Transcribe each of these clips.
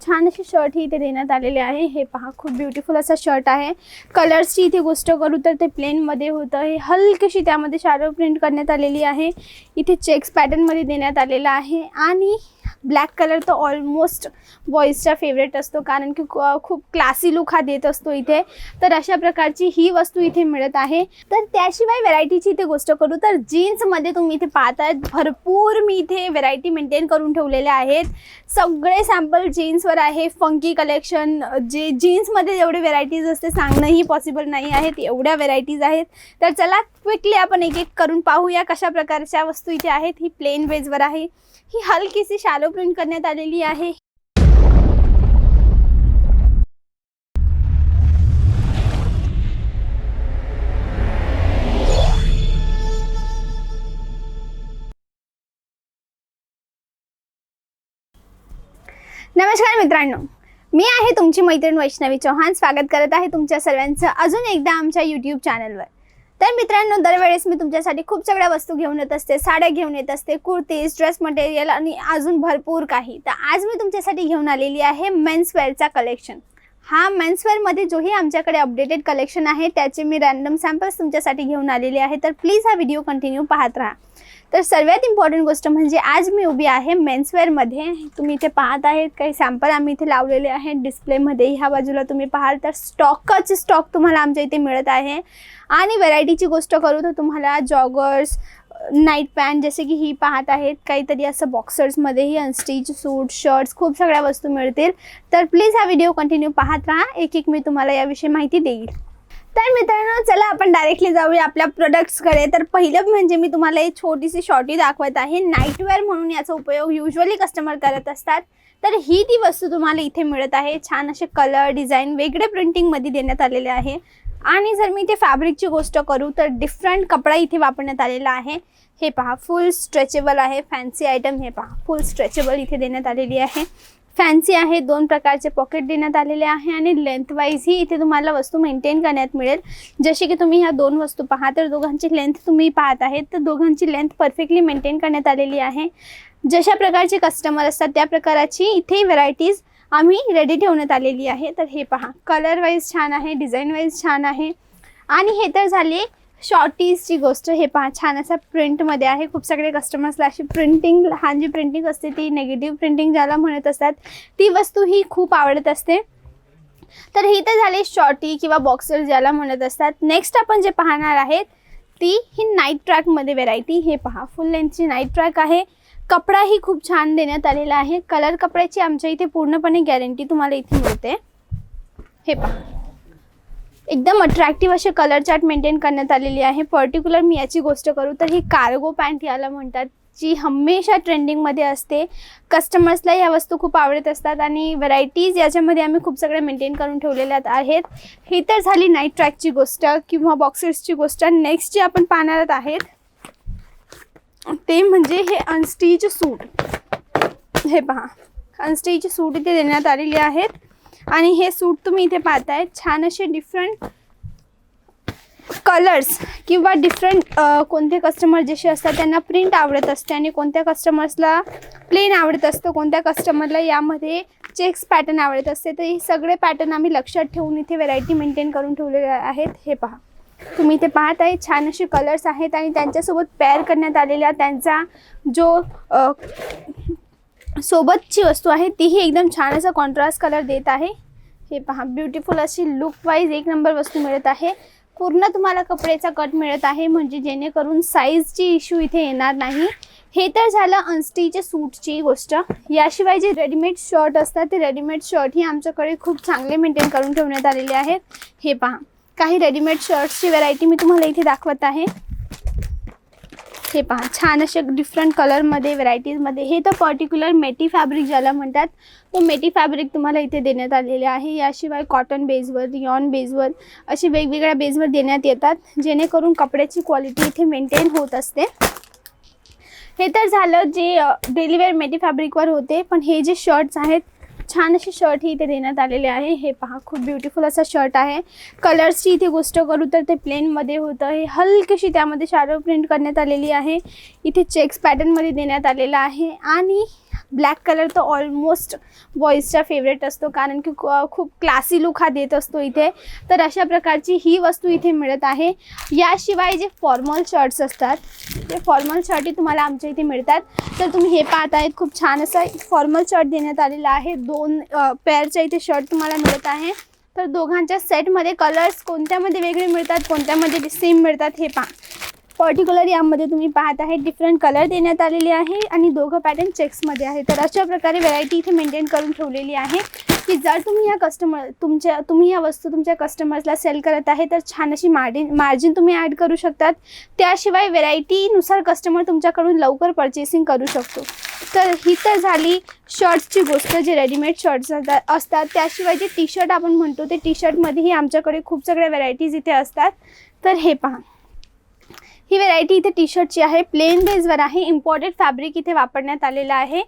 छान असे शर्ट ही इथे देण्यात आलेले आहे. हे पहा खूप ब्युटिफुल असा शर्ट आहे. कलर्सची इथे गोष्ट करू तर ते प्लेनमध्ये होतं. हे हलकीशी त्यामध्ये शारो प्रिंट करण्यात आलेली आहे. इथे चेक्स पॅटर्नमध्ये देण्यात आलेला आहे. आणि ब्लॅक कलर तर ऑलमोस्ट बॉईजचा फेवरेट असतो. कारण की खूप क्लासी लुक हा देत असतो इथे. तर अशा प्रकारची ही वस्तू इथे मिळत आहे. तर त्याशिवाय व्हरायटीची इथे गोष्ट करू तर जीन्समध्ये तुम्ही इथे पाहतायत भरपूर मी इथे व्हरायटी मेंटेन करून ठेवलेल्या आहेत. सगळे सॅम्पल जीन्सवर आहे. फंकी कलेक्शन जे जीन्समध्ये जेवढे व्हरायटीज असते सांगणंही पॉसिबल नाही आहेत. एवढ्या व्हेरायटीज आहेत. तर चला क्विकली आपण एक एक करून पाहूया कशा प्रकारच्या वस्तू इथे आहेत. ही प्लेन वेजवर आहे. ही हलकीशी शा प्रिंट करण्यात आलेली आहे. नमस्कार मित्रांनो. मी आहे तुमची मैत्रीण वैष्णवी चौहान. स्वागत करत आहे तुमच्या सर्वांचं अजून एकदा आमच्या यूट्यूब चॅनलवर तर मित्रांनो दरवेळेस मी तुमच्यासाठी खूप सगळ्या वस्तू घेऊन येत असते साड्या घेऊन येत असते कुर्तीज ड्रेस मटेरियल आणि अजून भरपूर काही. तर आज मी तुमच्यासाठी घेऊन आलेली आहे मेन्सवेअरचा कलेक्शन हा मेन्सवेअरमध्ये जोही आमच्याकडे अपडेटेड कलेक्शन आहे. त्याचे मी रॅन्डम सॅम्पल्स तुमच्यासाठी घेऊन आलेले आहे. तर प्लीज हा व्हिडिओ कंटिन्यू पाहत राहा. तर सर्वात इम्पॉर्टंट गोष्ट म्हणजे आज मी उभी आहे मेन्सवेअरमध्ये तुम्ही इथे पाहत आहेत काही सॅम्पल आम्ही इथे लावलेले आहेत डिस्प्लेमध्ये ह्या बाजूला तुम्ही पाहाल तर स्टॉकच स्टॉक तुम्हाला आमच्या इथे मिळत आहे. आणि व्हरायटीची गोष्ट करू तर तुम्हाला जॉगर्स नाईट पॅन्ट जसे की ही पाहत आहेत. काहीतरी असं बॉक्सर्समध्येही अनस्टिच सूट शर्ट्स खूप सगळ्या वस्तू मिळतील. तर प्लीज हा व्हिडिओ कंटिन्यू पाहत राहा. एक एक मी तुम्हाला याविषयी माहिती देईल. तर मित्रांनो चला आपण डायरेक्टली जाऊया आपल्या प्रोडक्ट्सकडे तर पहिलं म्हणजे मी तुम्हाला एक छोटीशी शॉर्टी दाखवत आहे. नाईटवेअर म्हणून याचा उपयोग युजली कस्टमर करत असतात. तर ही ती वस्तू तुम्हाला इथे मिळत आहे. छान असे कलर डिझाईन वेगळे प्रिंटिंगमध्ये देण्यात आलेले आहे. आणि जर मी इथे फॅब्रिकची गोष्ट करू तर डिफरंट कपडा इथे वापरण्यात आलेला आहे. हे पहा फुल स्ट्रेचेबल आहे. फॅन्सी आयटम हे पहा फुल स्ट्रेचेबल इथे देण्यात आलेली आहे. फॅन्सी आहे दोन प्रकारचे पॉकेट देण्यात आलेले आहे आणि लेंथवाईजही इथे तुम्हाला वस्तू मेंटेन करण्यात मिळेल. जसे की तुम्ही ह्या दोन वस्तू पहा तर दोघांची लेंथ तुम्ही पाहत आहेत तर दोघांची लेंथ परफेक्टली मेंटेन करण्यात आलेली आहे. जशा प्रकारचे कस्टमर असतात त्या प्रकाराची इथे व्हरायटीज आम्ही रेडी ठेवण्यात आलेली आहे. तर हे पहा. कलर वाईज छान आहे डिझाईन वाईज छान आहे. आणि हे तर झाले शॉर्टीजची गोष्ट. हे पहा छान असा प्रिंटमध्ये आहे. खूप सगळे कस्टमर्सला अशी प्रिंटिंग लहान जी प्रिंटिंग असते ती नेगेटिव्ह प्रिंटिंग ज्याला म्हणत असतात ती वस्तू ही खूप आवडत असते. तर ही तर झाली शॉर्टी किंवा बॉक्सर ज्याला म्हणत असतात. नेक्स्ट आपण जे पाहणार आहेत ती ही नाईट ट्रॅकमध्ये व्हेरायटी हे पहा फुल लेंथची नाईट ट्रॅक आहे. कपडाही खूप छान देण्यात आलेला आहे. कलर कपड्याची आमच्या इथे पूर्णपणे गॅरंटी तुम्हाला इथे मिळते. हे पहा. एकदम अट्रॅक्टिव्ह असे कलर चार्ट मेंटेन करण्यात आलेली आहे. पर्टिक्युलर मी याची गोष्ट करू तर ही कार्गो पॅन्ट याला म्हणतात जी हमेशा ट्रेंडिंगमध्ये असते. कस्टमर्सला या वस्तू खूप आवडत असतात आणि व्हरायटीज याच्यामध्ये आम्ही खूप सगळ्या मेंटेन करून ठेवलेल्या आहेत. ही तर झाली नाईट ट्रॅकची गोष्ट किंवा बॉक्सेसची गोष्ट. नेक्स्ट जी आपण पाहणार आहेत ते म्हणजे हे अनस्टीच सूट हे पहा. अनस्टीची सूट इथे देण्यात आलेली आहेत. आणि हे सूट तुम्ही इथे पाहताय. छान असे डिफरंट कलर्स किंवा डिफरंट कोणते कस्टमर जसे असतात त्यांना प्रिंट आवडत असते आणि कोणत्या कस्टमर्सला प्लेन आवडत असतं कोणत्या कस्टमरला यामध्ये चेक्स पॅटर्न आवडत असते. तर हे सगळे पॅटर्न आम्ही लक्षात ठेवून इथे व्हेरायटी मेंटेन करून ठेवलेले आहेत. हे पहा. तुम्ही इथे पाहत आहे छान असे कलर्स आहेत आणि त्यांच्यासोबत पेअर करण्यात आलेला त्यांचा जो सोबतची वस्तू आहे तीही एकदम छान असा कॉन्ट्रास्ट कलर देत आहे. हे पहा ब्युटिफुल अशी लुक वाईज एक नंबर वस्तू मिळत आहे. पूर्ण तुम्हाला कपड्याचा कट मिळत आहे म्हणजे जेणेकरून साईजची इश्यू इथे येणार नाही. हे तर झालं अनस्टीच्या सूटची गोष्ट. याशिवाय जे रेडीमेड शर्ट असतात ते रेडीमेड शर्ट ही आमच्याकडे खूप चांगले मेंटेन करून ठेवण्यात आलेले आहेत. हे पहा. काही रेडीमेड शर्ट्सची व्हरायटी मी तुम्हाला इथे दाखवत आहे. हे पहा छान असे डिफरंट कलरमध्ये व्हरायटीजमध्ये हे तर पर्टिक्युलर मेटी फॅब्रिक ज्याला म्हणतात तो मेटी फॅब्रिक तुम्हाला इथे देण्यात आलेले आहे. याशिवाय कॉटन बेसवर यॉन बेसवर असे वेगवेगळ्या बेसवर देण्यात येतात जेणेकरून कपड्याची क्वालिटी इथे मेंटेन होत असते. हे तर झालं जे डेलीवेअर मेटी फॅब्रिकवर होते पण हे जे शर्ट्स आहेत छान असे शर्ट ही इथे देण्यात आलेले आहे. हे पहा खूप ब्युटिफुल असा शर्ट आहे. कलर्सची इथे गोष्ट करू तर ते प्लेनमध्ये होतं. हे हलकीशी त्यामध्ये शाडो प्रिंट करण्यात आलेली आहे. इथे चेक्स पॅटर्नमध्ये देण्यात आलेलं आहे. आणि ब्लॅक कलर तर ऑलमोस्ट बॉईजचा फेवरेट असतो. कारण की खूप क्लासी लुक हा देत असतो इथे. तर अशा प्रकारची ही वस्तू इथे मिळत आहे. याशिवाय जे फॉर्मल शर्ट्स असतात ते फॉर्मल शर्टही तुम्हाला आमच्या इथे मिळतात. तर तुम्ही हे पाहत आहेत खूप छान असा फॉर्मल शर्ट देण्यात आलेला आहे. दोन पेअरच्या इथे शर्ट तुम्हाला मिळत आहे. तर दोघांच्या सेटमध्ये कलर्स कोणत्यामध्ये वेगळे मिळतात कोणत्यामध्ये सेम मिळतात हे पहा. पर्टिक्युलर यामध्ये तुम्ही पाहत आहे डिफरंट कलर देण्यात आलेले आहे आणि दोघं पॅटर्न चेक्समध्ये आहे तर अशा प्रकारे व्हरायटी इथे मेंटेन करून ठेवलेली आहे की जर तुम्ही या कस्टमर तुमच्या तुम्ही या वस्तू तुमच्या कस्टमर्सला सेल करत आहे तर छान अशी मार्जिन मार्जिन तुम्ही ॲड करू शकतात. त्याशिवाय व्हेरायटीनुसार कस्टमर तुमच्याकडून लवकर परचेसिंग करू शकतो. तर ही तर झाली शर्ट्सची गोष्ट जे रेडीमेड शर्ट्स असतात. त्याशिवाय जे टी शर्ट आपण म्हणतो ते टी शर्टमध्येही आमच्याकडे खूप सगळ्या व्हेरायटीज इथे असतात. तर हे पहा. ही व्हेरायटी इथे टी शर्टची आहे. प्लेन बेसवर आहे. इम्पॉर्टेड फॅब्रिक इथे वापरण्यात आलेलं आहे.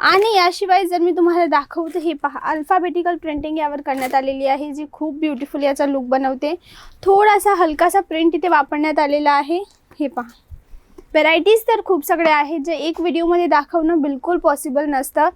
आणि याशिवाय जर मी तुम्हाला दाखवते हे पहा. अल्फाबेटिकल प्रिंटिंग यावर करण्यात आलेली आहे जी खूप ब्युटिफुल याचा लुक बनवते. थोडासा हलकासा प्रिंट इथे वापरण्यात आलेला आहे. हे पहा. व्हेरायटीज तर खूप सगळ्या आहेत जे एक व्हिडिओमध्ये दाखवणं बिलकुल पॉसिबल नसतं.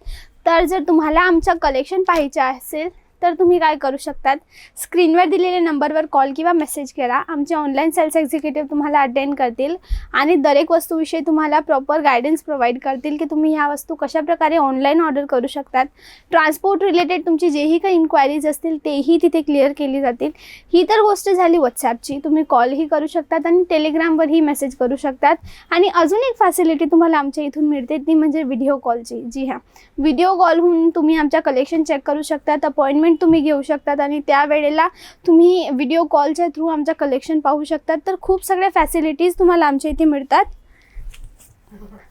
तर जर तुम्हाला आमचं कलेक्शन पाहिजे असेल तर तुम्ही काय करू शकतात? स्क्रीनवर दिलेल्या नंबरवर कॉल किंवा मेसेज करा. आमचे ऑनलाईन सेल्स एक्झिक्युटिव्ह तुम्हाला अटेंड करतील आणि दरेक वस्तूविषयी तुम्हाला प्रॉपर गायडन्स प्रोव्हाइड करतील की तुम्ही ह्या वस्तू कशाप्रकारे ऑनलाईन ऑर्डर करू शकतात. ट्रान्सपोर्ट रिलेटेड तुमची जेही काही इन्क्वायरीज असतील तेही तिथे क्लिअर केली जातील. ही तर गोष्ट झाली व्हॉट्सॲपची तुम्ही कॉलही करू शकतात आणि टेलिग्रामवरही मेसेज करू शकतात. आणि अजून एक फॅसिलिटी तुम्हाला आमच्या इथून मिळते ती म्हणजे व्हिडिओ कॉलची जी हां व्हिडिओ कॉलहून तुम्ही आमच्या कलेक्शन चेक करू शकतात अपॉइंटमेंट तुम्ही घेऊ शकतात आणि त्यावेळेला तुम्ही व्हिडिओ कॉलच्या थ्रू आमचं कलेक्शन पाहू शकतात. तर खूप सगळ्या फॅसिलिटीज तुम्हाला आमच्या इथे मिळतात.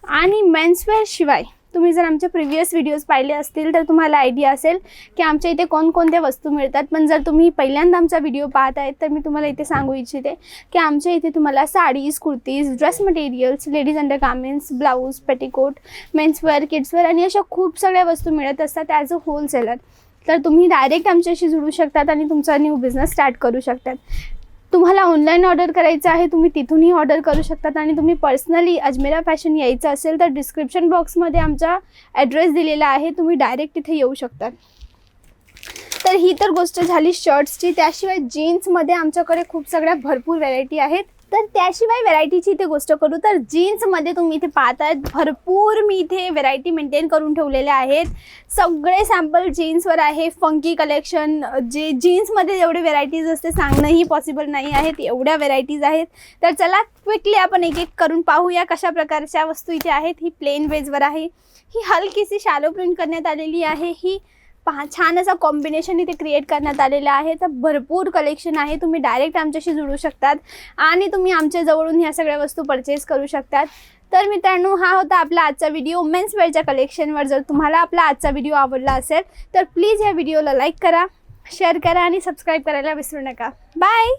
आणि मेन्सवेअर शिवाय तुम्ही जर आमचे प्रिव्हियस व्हिडिओज पाहिले असतील तर तुम्हाला आयडिया असेल की आमच्या इथे कोणकोणत्या वस्तू मिळतात. पण जर तुम्ही पहिल्यांदा आमचा व्हिडिओ पाहत आहेत तर मी तुम्हाला इथे सांगू इच्छिते की आमच्या इथे तुम्हाला saris kurtis dress materials ladies under garments blouse petticoat menswear kidswear आणि अशा खूप सगळ्या वस्तू मिळत असतात ॲज अ होलसेलर तर तुम्ही डायरेक्ट आमच्याशी जुळू शकतात आणि तुमचा न्यू बिझनेस स्टार्ट करू शकतात. तुम्हाला ऑनलाईन ऑर्डर करायचं आहे तुम्ही तिथूनही ऑर्डर करू शकतात आणि तुम्ही पर्सनली अजमेरा फॅशन यायचं असेल तर डिस्क्रिप्शन बॉक्समध्ये आमचा ॲड्रेस दिलेला आहे तुम्ही डायरेक्ट तिथे येऊ शकतात. तर ही तर गोष्ट झाली शर्ट्सची त्याशिवाय जीन्समध्ये आमच्याकडे खूप सगळ्या भरपूर व्हरायटी आहेत. तर त्याशिवाय व्हेरायटीची इथे गोष्ट करू तर जीन्समध्ये तुम्ही इथे पाहतायत भरपूर मी इथे व्हेरायटी मेंटेन करून ठेवलेल्या आहेत. सगळे सॅम्पल जीन्सवर आहे. फंकी कलेक्शन जे जीन्समध्ये जेवढे व्हेरायटीज असते सांगणंही पॉसिबल नाही आहेत. एवढ्या व्हेरायटीज आहेत. तर चला क्विकली आपण एक एक करून पाहूया कशा प्रकारच्या वस्तू इथे आहेत. ही प्लेन वेजवर आहे. ही हलकीशी शॅलो प्रिंट करण्यात आलेली आहे. ही पहा छान असा कॉम्बिनेशन इथे क्रिएट करण्यात आलेलं आहे. तर भरपूर कलेक्शन आहे. तुम्ही डायरेक्ट आमच्याशी जुळू शकतात आणि तुम्ही आमच्या जवळून ह्या सगळ्या वस्तू परचेस करू शकतात. तर मित्रांनो हा होता आपला आजचा व्हिडिओ मेन्स वेअरच्या कलेक्शनवर जर तुम्हाला आपला आजचा व्हिडिओ आवडला असेल तर प्लीज या व्हिडिओला लाईक करा शेअर करा आणि सबस्क्राईब करायला विसरू नका. बाय